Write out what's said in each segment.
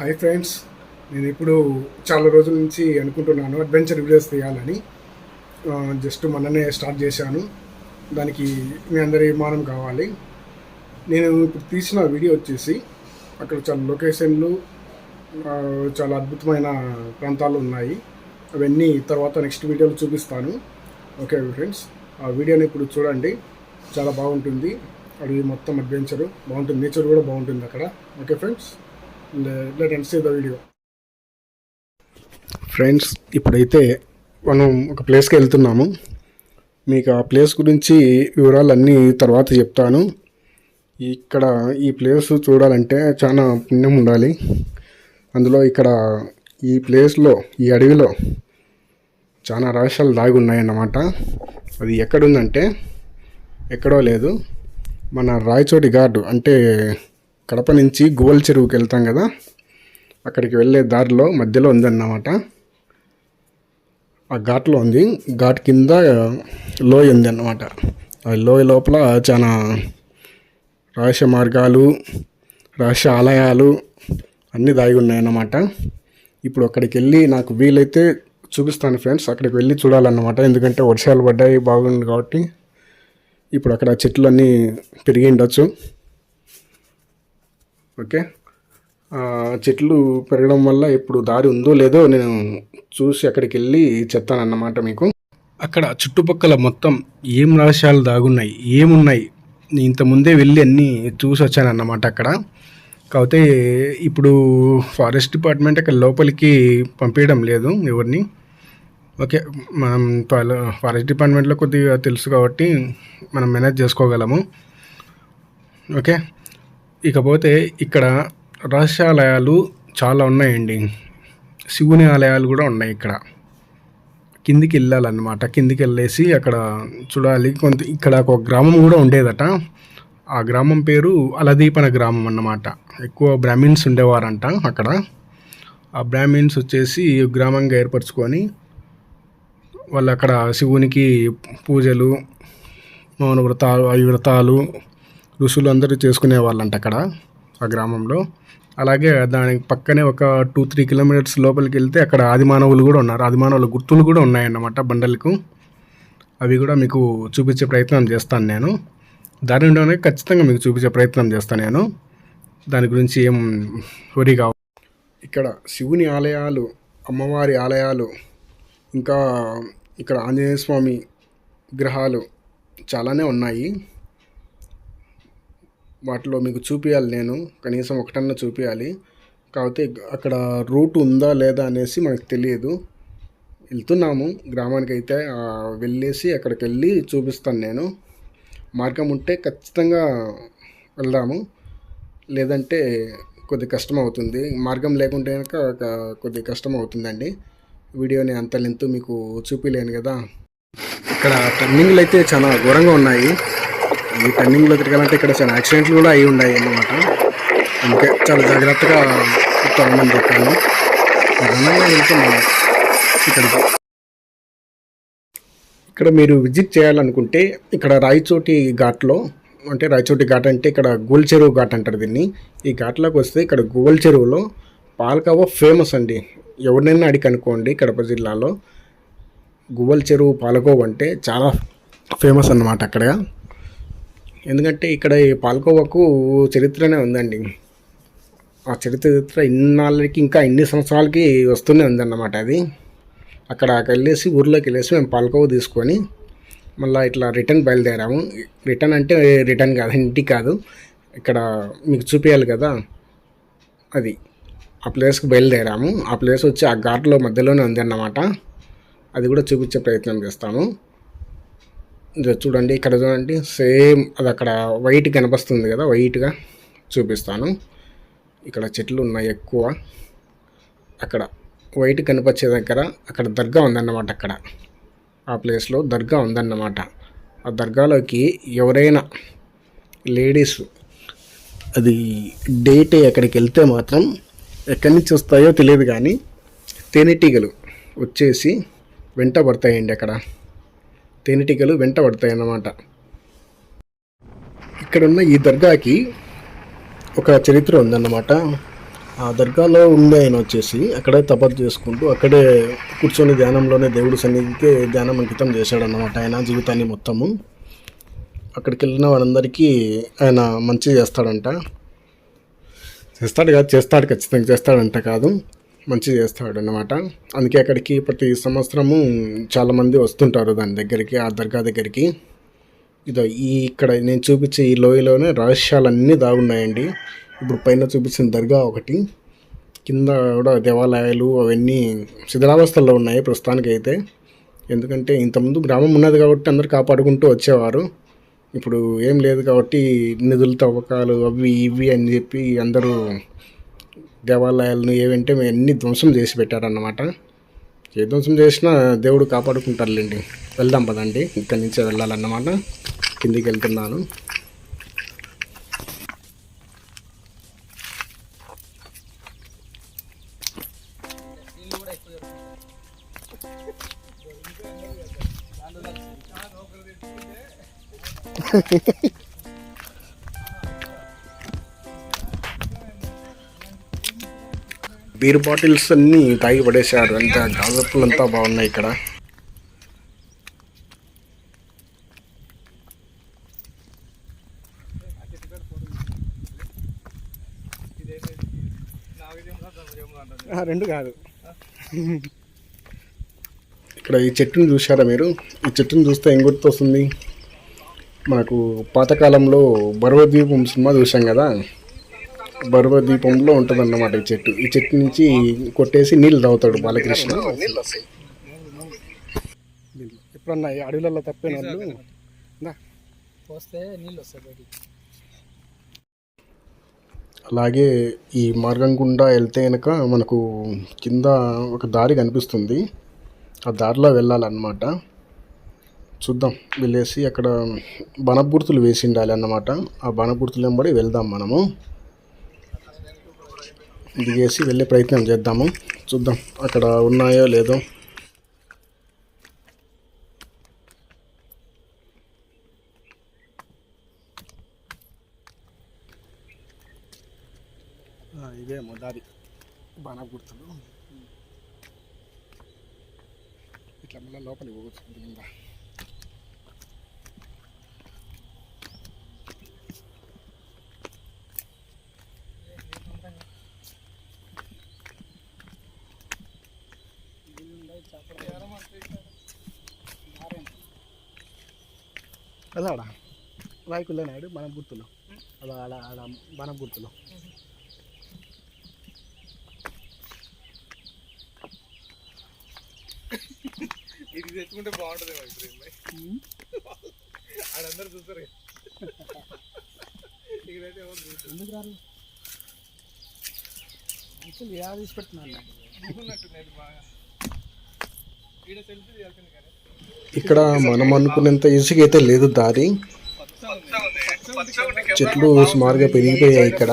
Hi friends నేను ఇప్పుడు చాలా రోజుల నుంచి అనుకుంటున్నాను అడ్వెంచర్ వీడియోస్ తీయాలని. జస్ట్ మొన్ననే స్టార్ట్ చేశాను. దానికి మీ అందరి విమానం కావాలి. నేను ఇప్పుడు తీసిన వీడియో వచ్చేసి అక్కడ చాలా లొకేషన్లు చాలా అద్భుతమైన ప్రాంతాలు ఉన్నాయి. అవన్నీ తర్వాత నెక్స్ట్ వీడియోలో చూపిస్తాను. ఓకే ఫ్రెండ్స్ ఆ వీడియోని ఇప్పుడు చూడండి. చాలా బాగుంటుంది. అడవి మొత్తం అడ్వెంచరు బాగుంటుంది. నేచర్ కూడా బాగుంటుంది అక్కడ. Okay friends let and see the video friends ఇప్పుడైతే మనం ఒక ప్లేస్కి వెళ్తున్నాము. మీకు ఆ ప్లేస్ గురించి వివరాలన్నీ తర్వాత చెప్తాను. ఇక్కడ ఈ ప్లేస్ చూడాలంటే చాలా పుణ్యం ఉండాలి. అందులో ఇక్కడ ఈ ప్లేస్లో ఈ అడవిలో చాలా రహస్యాలు దాగి ఉన్నాయన్నమాట. అది ఎక్కడుందంటే ఎక్కడో లేదు. మన రాయచోటి గార్డు అంటే కడప నుంచి గువల్ చెరువుకి వెళ్తాం కదా అక్కడికి వెళ్ళే దారిలో మధ్యలో ఉందన్నమాట. ఆ ఘాట్లో ఉంది. ఘాట్ కింద లోయ ఉంది అన్నమాట ఆ లోయ లోపల చాలా రహస్య మార్గాలు రహస్య ఆలయాలు అన్నీ దాగి ఉన్నాయన్నమాట. ఇప్పుడు అక్కడికి వెళ్ళి నాకు వీలైతే చూపిస్తాను ఫ్రెండ్స్. అక్కడికి వెళ్ళి చూడాలన్నమాట. ఎందుకంటే వర్షాలు పడ్డాయి బాగుంది కాబట్టి. ఇప్పుడు అక్కడ చెట్లు అన్నీ పెరిగి ఉండొచ్చు. ఓకే. చెట్లు పెరగడం వల్ల ఇప్పుడు దారి ఉందో లేదో నేను చూసి అక్కడికి వెళ్ళి చెప్తానన్నమాట మీకు. అక్కడ చుట్టుపక్కల మొత్తం ఏం రహస్యాలు దాగున్నాయి ఏమున్నాయి ఇంతకుముందే ఇంత ముందే వెళ్ళి అన్నీ చూసి వచ్చానన్నమాట అక్కడ. కాకపోతే ఇప్పుడు ఫారెస్ట్ డిపార్ట్మెంట్ అక్కడ లోపలికి పంపించడం లేదు ఎవరిని. ఓకే మనం ఫారెస్ట్ డిపార్ట్మెంట్లో కొద్దిగా తెలుసు కాబట్టి మనం మేనేజ్ చేసుకోగలము. ఓకే. ఇకపోతే ఇక్కడ రహస్యాలయాలు చాలా ఉన్నాయండి. శివుని ఆలయాలు కూడా ఉన్నాయి ఇక్కడ. కిందికి వెళ్ళాలన్నమాట. కిందికి వెళ్ళేసి అక్కడ చూడాలి. కొంత ఇక్కడ ఒక గ్రామం కూడా ఉండేదట. ఆ గ్రామం పేరు అలదీపన గ్రామం అన్నమాట. ఎక్కువ బ్రాహ్మిన్స్ ఉండేవారంట అక్కడ. ఆ బ్రాహ్మిన్స్ వచ్చేసి గ్రామంగా ఏర్పరచుకొని వాళ్ళు అక్కడ శివునికి పూజలు మౌన వ్రతాలు అవి వ్రతాలు ఋషులు అందరూ చేసుకునే వాళ్ళంట అక్కడ ఆ గ్రామంలో. అలాగే దానికి పక్కనే ఒక టూ త్రీ కిలోమీటర్స్ లోపలికి వెళ్తే అక్కడ ఆదిమానవులు కూడా ఉన్నారు. ఆదిమానవుల గుర్తులు కూడా ఉన్నాయన్నమాట బండలకు. అవి కూడా మీకు చూపించే ప్రయత్నం చేస్తాను నేను. దానిలోనే ఖచ్చితంగా మీకు చూపించే ప్రయత్నం చేస్తాను నేను. దాని గురించి ఏం వరి కావు. ఇక్కడ శివుని ఆలయాలు అమ్మవారి ఆలయాలు ఇంకా ఇక్కడ ఆంజనేయ స్వామి విగ్రహాలు చాలానే ఉన్నాయి. వాటిలో మీకు చూపించాలి నేను. కనీసం ఒకటన్నా చూపించాలి కాకపోతే అక్కడ రూట్ ఉందా లేదా అనేసి మనకు తెలియదు. వెళ్తున్నాము. గ్రామానికి అయితే వెళ్ళేసి అక్కడికి వెళ్ళి చూపిస్తాను నేను. మార్గం ఉంటే ఖచ్చితంగా వెళ్దాము. లేదంటే కొద్ది కష్టం అవుతుంది మార్గం లేకుంటే కనుక ఒక కొద్ది కష్టం అవుతుందండి వీడియోని అంత లెంత్ మీకు చూపించలేను కదా. ఇక్కడ టర్నింగ్లు అయితే చాలా ఘోరంగా ఉన్నాయి. ఈ టర్నింగ్లో తిరగాలంటే ఇక్కడ చాలా యాక్సిడెంట్లు కూడా అయి ఉన్నాయి అన్నమాట. అందుకే చాలా జాగ్రత్తగా తిరగమని చెప్పాను. నిదానంగా వెళ్తున్నాను ఇక్కడికి ఇక్కడ మీరు విజిట్ చేయాలనుకుంటే ఇక్కడ రాయచోటి ఘాట్లో అంటే రాయచోటి ఘాట్ అంటే ఇక్కడ గోల్ చెరువు ఘాట్ అంటారు దీన్ని. ఈ ఘాట్లోకి వస్తే ఇక్కడ గోల్ చెరువులో పాలకవ్వ ఫేమస్ అండి. ఎవరినైనా అడిగి కనుక్కోండి కడప జిల్లాలో. గువ్వల చెరువు పాలకోవ అంటే చాలా ఫేమస్ అన్నమాట అక్కడ ఎందుకంటే ఇక్కడ ఈ పాల్కోవాకు చరిత్రనే ఉందండి. ఆ చరిత్ర ఇన్నాళ్ళకి ఇంకా ఇన్ని సంవత్సరాలకి వస్తూనే ఉందన్నమాట అది. అక్కడ వెళ్ళేసి ఊర్లోకి వెళ్ళేసి మేము పాల్కోవ తీసుకొని మళ్ళీ ఇట్లా రిటర్న్ బయలుదేరాము. రిటర్న్ అంటే రిటర్న్ కాదు ఇంటికి కాదు. ఇక్కడ మీకు చూపించాలి కదా. అది ఆ ప్లేస్కి బయలుదేరాము. ఆ ప్లేస్ వచ్చి ఆ ఘాట్లో మధ్యలోనే ఉందన్నమాట. అది కూడా చూపించే ప్రయత్నం చేస్తాము. చూడండి ఇక్కడ చూడండి సేమ్ అది అక్కడ వైట్ కనిపిస్తుంది కదా వైట్గా చూపిస్తాను. ఇక్కడ చెట్లు ఉన్నాయి ఎక్కువ. అక్కడ వైట్ కనిపించే దగ్గర అక్కడ దర్గా ఉందన్నమాట అక్కడ. ఆ ప్లేస్లో దర్గా ఉందన్నమాట. ఆ దర్గాలోకి ఎవరైనా లేడీస్ అది డేట్ అక్కడికి వెళ్తే మాత్రం ఎక్కడి నుంచి వస్తాయో తెలియదు కానీ తేనెటీగలు వచ్చేసి వెంట పడతాయండి అక్కడ. తేనెటీగలు వెంట పడతాయి అన్నమాట ఇక్కడున్న ఈ దర్గాకి ఒక చరిత్ర ఉందన్నమాట. ఆ దర్గాలో ఉండే ఆయన వచ్చేసి అక్కడే తపస్సు చేసుకుంటూ అక్కడే కూర్చొని ధ్యానంలోనే దేవుడు సన్నిధికి ధ్యానం అంకితం చేశాడన్నమాట ఆయన జీవితాన్ని మొత్తము. అక్కడికి వెళ్ళిన వారందరికీ ఆయన మంచి చేస్తాడంట. చేస్తాడు కాదు చేస్తాడు ఖచ్చితంగా చేస్తాడంట కాదు. మంచి చేస్తాడు అనమాట అందుకే అక్కడికి ప్రతి సంవత్సరము చాలామంది వస్తుంటారు దాని దగ్గరికి ఆ దర్గా దగ్గరికి. ఇదో ఈ ఇక్కడ నేను చూపించే ఈ లోయలోనే రహస్యాలన్నీ దాగున్నాయండి. ఇప్పుడు పైన చూపించిన దర్గా ఒకటి. కింద కూడా దేవాలయాలు అవన్నీ శిథిలావస్థల్లో ఉన్నాయి ప్రస్తుతానికి అయితే ఎందుకంటే ఇంతకుముందు గ్రామం ఉన్నది కాబట్టి అందరు కాపాడుకుంటూ వచ్చేవారు. ఇప్పుడు ఏం లేదు కాబట్టి నిధుల తవ్వకాలు అవి ఇవి అని చెప్పి అందరూ దేవాలయాలను ఏవంటే అన్ని ధ్వంసం చేసి పెట్టారన్నమాట. ఏ ధ్వంసం చేసినా దేవుడు కాపాడుకుంటారులేండి. వెళ్దాం పదండి. ఇక్కడి నుంచే వెళ్ళాలన్నమాట. కిందికి వెళ్తున్నాను. బీర్ బాటిల్స్ అన్నీ తాగి పడేశారు. అంతా గాజప్పులు అంతా బాగున్నాయి ఇక్కడ. రెండు కాదు. ఇక్కడ ఈ చెట్టును చూసారా మీరు? ఈ చెట్టును చూస్తే ఏం గుర్తొస్తుంది? మనకు పాతకాలంలో బర్వద్వీపం సినిమా చూసాం కదా? బర్వద్వీపంలో ఉంటుంది అన్నమాట ఈ చెట్టు. ఈ చెట్టు నుంచి కొట్టేసి నీళ్ళు తాగుతాడు బాలకృష్ణ. ఎప్పుడన్నా ఈ అడవులలో బయటికి. అలాగే ఈ మార్గం గుండా వెళ్తే కనుక మనకు కింద ఒక దారి కనిపిస్తుంది. ఆ దారిలో వెళ్ళాలన్నమాట. చూద్దాం. వెళ్ళేసి అక్కడ బనగుర్తులు వేసి ఉండాలి అన్నమాట ఆ బనగుర్తులు వెంబడి వెళ్దాం మనము. దిగేసి వెళ్ళే ప్రయత్నం చేద్దాము. చూద్దాం అక్కడ ఉన్నాయో లేదో. ఇదేమో దారి. బాణగుర్తులు ఇట్లా మళ్ళీ లోపలికి పోవచ్చు. అదాడ రాయకుల్లో నాయుడు మన గుర్తులు. అలా ఆడ ఆడ మన గుర్తులు. ఇది తెచ్చుకుంటే బాగుంటుంది ఆడందరూ చూస్తారు. ఇక్కడైతే ఎందుకు రారు? ఎలా తీసి ఉన్నట్టున్నాడు బాగా. ఈడ సెల్ఫీ తీయాల్సింది కానీ ఇక్కడ మనం అనుకున్నంత ఈజీగా అయితే లేదు దారి. చెట్లు సుమారుగా పెరిగిపోయాయి ఇక్కడ.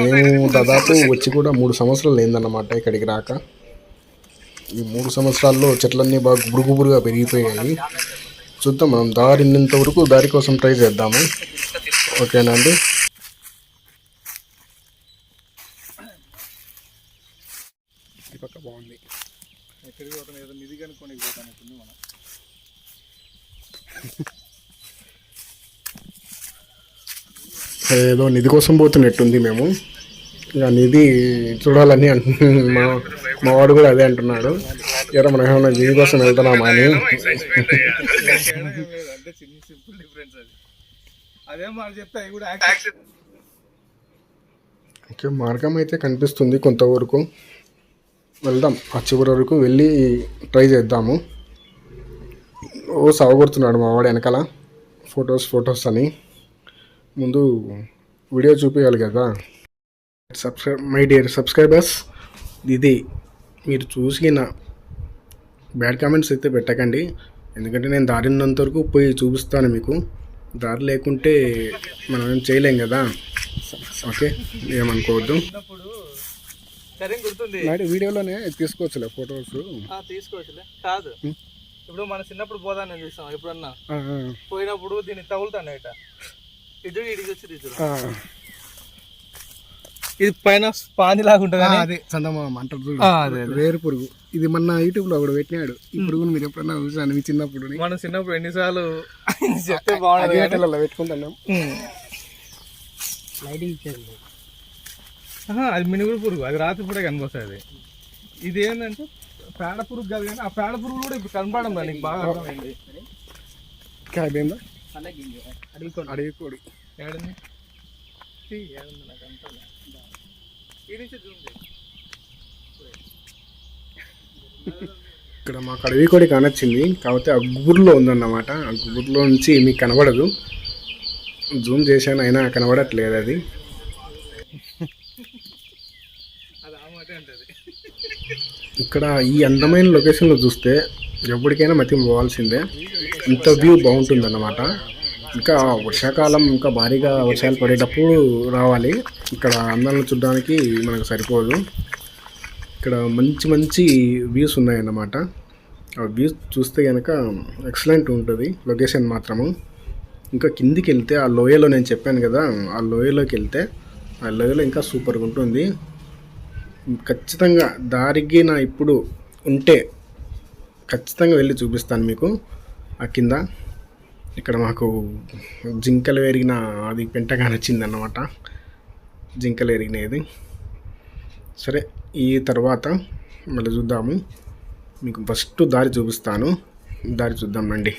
మేము దాదాపు వచ్చి కూడా మూడు సంవత్సరాలు అయిందన్నమాట ఇక్కడికి రాక. ఈ మూడు సంవత్సరాల్లో చెట్లన్నీ బాగా గుబురుగుబురుగా పెరిగిపోయాయి. చూద్దాం మనం దారి ఉన్నంత వరకు దారి కోసం ట్రై చేద్దాము. ఓకేనా అండి? ఈ పక్క బాగుంది. ఎక్కడికి పోతాను ఏదో నిధి కనుక్కొని పోతాను ఇప్పుడు మనం. ఏదో నిధి కోసం పోతున్నట్టుంది మేము. ఇక నిధి చూడాలని మా మావాడు కూడా అదే అంటున్నాడు. ఎరా మనం ఏమన్నా నిధి కోసం వెళ్తున్నామా అని. ఓకే మార్గం అయితే కనిపిస్తుంది కొంతవరకు. వెళ్దాం ఆ చివరి వరకు వెళ్ళి ట్రై చేద్దాము. ఓ సాగుకొడుతున్నాడు మా వాడు వెనకాల. ఫొటోస్ ఫొటోస్ అని. ముందు వీడియో చూపించాలి కదా. సబ్స్క్రైబ్ మై డియర్ సబ్స్క్రైబర్స్ ఇది మీరు చూసిన బ్యాడ్ కామెంట్స్ అయితే పెట్టకండి. ఎందుకంటే నేను దారి ఉన్నంత వరకు పోయి చూపిస్తాను మీకు. దారి లేకుంటే మనం ఏం చేయలేం కదా. ఓకే ఏమనుకోవద్దు. వీడియోలోనే తీసుకోవచ్చులే ఫొటోస్. తీసుకోవచ్చులే. కాదు. ఇప్పుడు మన చిన్నప్పుడు పోదాన్ని చూసాం ఎప్పుడన్నా? పోయినప్పుడు దీన్ని తగులుతాను ఇట ఇటు ఇడికి వచ్చి ఇది పైన స్పాంజ్ లాగా ఉంటుంది అదే చందమామ అంటారు. వేరు పురుగు. ఇది మొన్న యూట్యూబ్లో ఒకడు పెట్టినాడు. ఈ పురుగును మీరు ఎప్పుడన్నా చూసాను మీ చిన్నప్పుడు మనం చిన్నప్పుడు ఎన్నిసార్లు చెప్తే బాగుండదు కానీ. అగ్గిపెట్టెలలో పెట్టుకుంటాను ఉమ్. లైటింగ్ ఇచ్చేది అది మినుగురు పురుగు. అది రాత్రి పూట కనిపిస్తుంది ఇది ఏంటంటే పేడ పురుగు కాదు కానీ ఆ పేడ పురుగు కూడా ఇప్పుడు కనపడడం రా నీకు బాగా అర్థమైంది. అడవి కోడి ఏడుంది? నాకు అంతా. ఇక్కడ మాకు అడవి కోడి కానొచ్చింది. కాకపోతే ఆ గుబురులో ఉందన్నమాట. ఆ గుబురులో నుంచి మీకు కనబడదు. జూమ్ చేశాను అయినా కనబడట్లేదు అది. ఇక్కడ ఈ అందమైన లొకేషన్లో చూస్తే ఎప్పటికైనా మతి పోవాల్సిందే. ఇంత వ్యూ బాగుంటుందన్నమాట. ఇంకా వర్షాకాలం ఇంకా భారీగా వర్షాలు పడేటప్పుడు రావాలి. ఇక్కడ అందాలను చూడడానికి మనకు సరిపోదు. ఇక్కడ మంచి మంచి వ్యూస్ ఉన్నాయన్నమాట. ఆ వ్యూస్ చూస్తే కనుక ఎక్సలెంట్ ఉంటుంది లొకేషన్ మాత్రము. ఇంకా కిందికి వెళ్తే ఆ లోయలో నేను చెప్పాను కదా ఆ లోయలోకి వెళ్తే ఆ లోయలో ఇంకా సూపర్గా ఉంటుంది. ఖచ్చితంగా దారికి నా ఇప్పుడు ఉంటే ఖచ్చితంగా వెళ్ళి చూపిస్తాను మీకు. ఆ కింద ఇక్కడ మాకు జింకలు పెరిగిన అది పెంటగా నచ్చిందన్నమాట జింకలు ఎరిగినది. సరే ఈ తర్వాత మళ్ళీ చూద్దాము. మీకు ఫస్ట్ దారి చూపిస్తాను. దారి చూద్దాం రండి.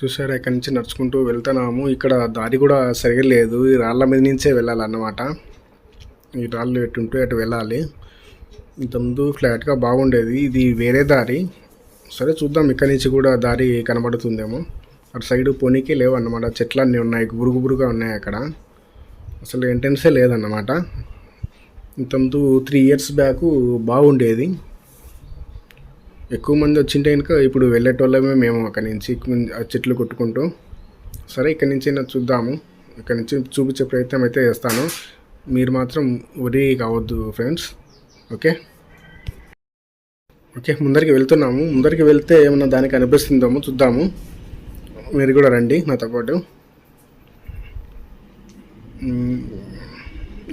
చూసారా ఇక్కడి నుంచి నడుచుకుంటూ వెళ్తున్నాము. ఇక్కడ దారి కూడా సరిగా లేదు. ఈ రాళ్ళ మీద నుంచే వెళ్ళాలన్నమాట. ఈ రాళ్ళు ఎటుంటే అటు వెళ్ళాలి. ఇంతకుముందు ఫ్లాట్గా బాగుండేది. ఇది వేరే దారి. సరే చూద్దాం ఇక్కడి నుంచి కూడా దారి కనబడుతుందేమో. అటు సైడ్ పోనీకి లేవు అన్నమాట చెట్లన్నీ ఉన్నాయి. గుబురు గుబురుగా ఉన్నాయి అక్కడ. అసలు ఎంట్రన్సే లేదన్నమాట. ఇంతకుముందు త్రీ ఇయర్స్ బ్యాక్ బాగుండేది. ఎక్కువ మంది వచ్చింటే కనుక ఇప్పుడు వెళ్ళేటోళ్ళమే మేము అక్కడి నుంచి చెట్లు కొట్టుకుంటూ. సరే ఇక్కడి నుంచి చూద్దాము. ఇక్కడి నుంచి చూపించే ప్రయత్నం అయితే చేస్తాను. మీరు మాత్రం వరి కావద్దు ఫ్రెండ్స్. ఓకే? ఓకే ముందరికి వెళ్తున్నాము. ముందరికి వెళ్తే ఏమన్నా దానికి అనిపిస్తుందేమో చూద్దాము. మీరు కూడా రండి నాతో పాటు.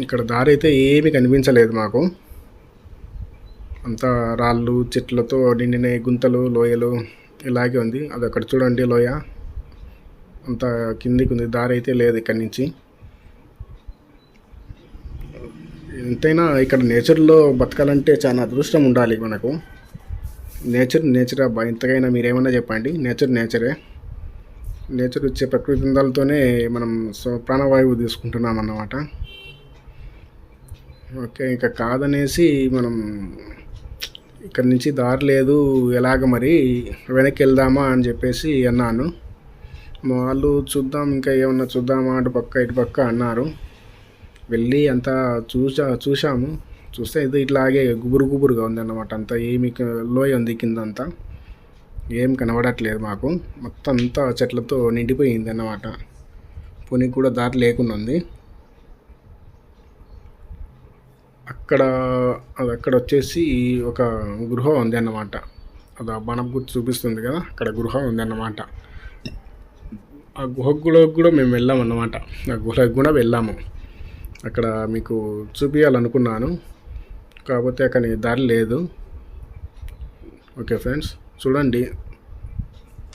ఇక్కడ దారి అయితే ఏమీ కనిపించలేదు మాకు. అంతా రాళ్ళు చెట్లతో నిండిన గుంతలు లోయలు ఇలాగే ఉంది. అది అక్కడ చూడండి లోయ. అంత కిందికి ఉంది. దారి అయితే లేదు ఇక్కడి నుంచి. ఎంతైనా ఇక్కడ నేచర్లో బతకాలంటే చాలా అదృష్టం ఉండాలి మనకు. నేచర్ నేచర్ అబ్బా ఇంతకైనా మీరేమన్నా చెప్పండి. నేచర్ నేచరే. నేచర్ వచ్చే ప్రకృతి అందాలతోనే మనం సో ప్రాణవాయువు తీసుకుంటున్నాం అన్నమాట ఓకే ఇంకా కాదనేసి మనం ఇక్కడ నుంచి దారి లేదు ఎలాగ మరి వెనక్కి వెళ్దామా అని చెప్పేసి అన్నాను. వాళ్ళు చూద్దాం ఇంకా ఏమన్నా చూద్దామా అటు పక్క ఇటు పక్క అన్నారు. వెళ్ళి అంతా చూసా చూసాము చూస్తే ఇది ఇట్లాగే గుబురు గుబురుగా ఉందన్నమాట అంతా. ఏమి లోయ ఉంది కింద అంతా ఏం కనబడట్లేదు మాకు. మొత్తం అంతా చెట్లతో నిండిపోయింది అన్నమాట పునికి కూడా దారి లేకుండా ఉంది. అక్కడ అది అక్కడ వచ్చేసి ఒక గృహ ఉంది అన్నమాట అది ఆ బాణం గుర్తు చూపిస్తుంది కదా అక్కడ గృహ ఉంది అన్నమాట ఆ గుహ కూడా మేము వెళ్ళాం అన్నమాట ఆ గుహకు కూడా వెళ్ళాము. అక్కడ మీకు చూపించాలనుకున్నాను కాకపోతే అక్కడ దారి లేదు. ఓకే ఫ్రెండ్స్ చూడండి.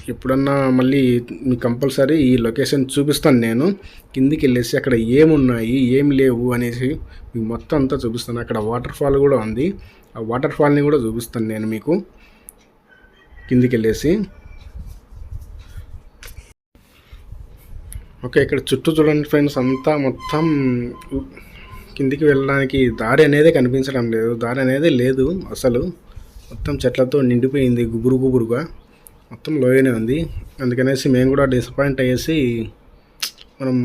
ఎప్పుడన్నా మళ్ళీ మీకు కంపల్సరీ ఈ లొకేషన్ చూపిస్తాను నేను. కిందికి వెళ్ళేసి అక్కడ ఏమున్నాయి ఏమి లేవు అనేసి మీకు మొత్తం అంతా చూపిస్తాను. అక్కడ వాటర్ ఫాల్ కూడా ఉంది. ఆ వాటర్ ఫాల్ని కూడా చూపిస్తాను నేను మీకు. కిందికి వెళ్ళేసి ఓకే ఇక్కడ చుట్టూ చూడండి ఫ్రెండ్స్ అంతా మొత్తం కిందికి వెళ్ళడానికి దారి అనేది కనిపించడం లేదు. దారి అనేది లేదు అసలు. మొత్తం చెట్లతో నిండిపోయింది గుబురు గుబురుగా. మొత్తం లోయనే ఉంది. అందుకనేసి మేము కూడా డిసప్పాయింట్ అయ్యేసి మనం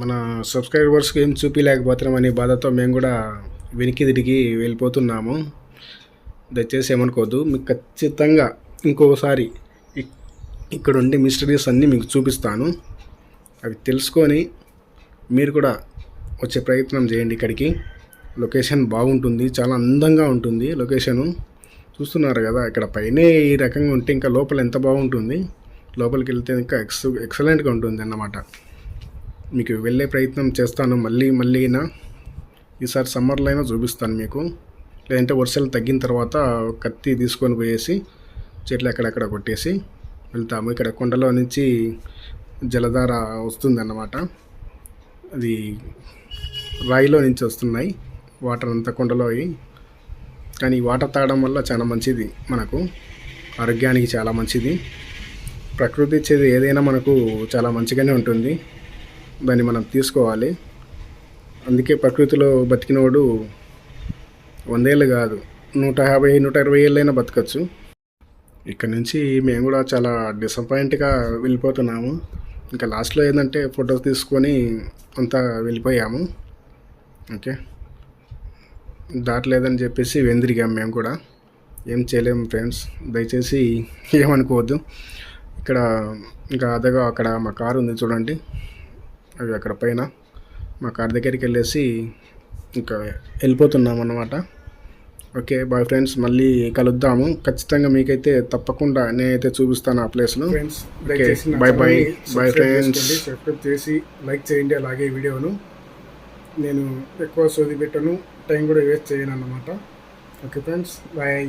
మన సబ్స్క్రైబర్స్కి ఏం చూపించలేకపోతున్నాం అనే బాధతో మేము కూడా వెనక్కి తిరిగి వెళ్ళిపోతున్నాము. దయచేసి ఏమనుకోవద్దు. మీకు ఖచ్చితంగా ఇంకోసారి ఇక్కడుండే ఇక్కడ ఉండే మిస్టరీస్ అన్నీ మీకు చూపిస్తాను. అవి తెలుసుకొని మీరు కూడా వచ్చే ప్రయత్నం చేయండి ఇక్కడికి. లొకేషన్ బాగుంటుంది చాలా అందంగా ఉంటుంది లొకేషను. చూస్తున్నారు కదా ఇక్కడ పైనే ఈ రకంగా ఉంటే ఇంకా లోపల ఎంత బాగుంటుంది. లోపలికి వెళ్తే ఇంకా ఎక్స్ ఎక్సలెంట్గా ఉంటుంది అన్నమాట. మీకు వెళ్ళే ప్రయత్నం చేస్తాను మళ్ళీ మళ్ళీ అయినా. ఈసారి సమ్మర్లో అయినా చూపిస్తాను మీకు. లేదంటే వర్షాలు తగ్గిన తర్వాత కత్తి తీసుకొని పోయేసి చెట్లు ఎక్కడెక్కడ కొట్టేసి వెళ్తాము. ఇక్కడ కొండలో నుంచి జలధార వస్తుందన్నమాట. అది రాయిలో నుంచి వస్తున్నాయి. వాటర్ అంతా కొండలో కానీ వాటర్ తాగడం వల్ల చాలా మంచిది మనకు. ఆరోగ్యానికి చాలా మంచిది. ప్రకృతి ఇచ్చేది ఏదైనా మనకు చాలా మంచిగానే ఉంటుంది. దాన్ని మనం తీసుకోవాలి. అందుకే ప్రకృతిలో బతికినోడు వందేళ్ళు కాదు. నూట యాభై నూట ఇరవై ఏళ్ళైనా బతకచ్చు. ఇక్కడ నుంచి మేము కూడా చాలా డిసప్పాయింట్గా వెళ్ళిపోతున్నాము. ఇంకా లాస్ట్లో ఏంటంటే ఫొటోస్ తీసుకొని అంతా వెళ్ళిపోయాము. ఓకే. దాటలేదని చెప్పేసి వెందిరిగాం మేము కూడా. ఏం చేయలేము ఫ్రెండ్స్. దయచేసి ఏమనుకోవద్దు. ఇక్కడ ఇంకా అదగా అక్కడ మా కారు ఉంది చూడండి. అది అక్కడ పైన. మా కార్ దగ్గరికి వెళ్ళేసి ఇంకా వెళ్ళిపోతున్నాం అన్నమాట ఓకే బాయ్ ఫ్రెండ్స్ మళ్ళీ కలుద్దాము. ఖచ్చితంగా మీకైతే తప్పకుండా నేనైతే చూపిస్తాను ఆ ప్లేస్ను friends bye bye bye friends. Subscribe చేసి లైక్ చేయండి. అలాగే ఈ వీడియోను నేను ఎక్కువ సోది పెట్టను. టైం కూడా వేస్ట్ చేయను అన్నమాట ఓకే ఫ్రెండ్స్ బాయ్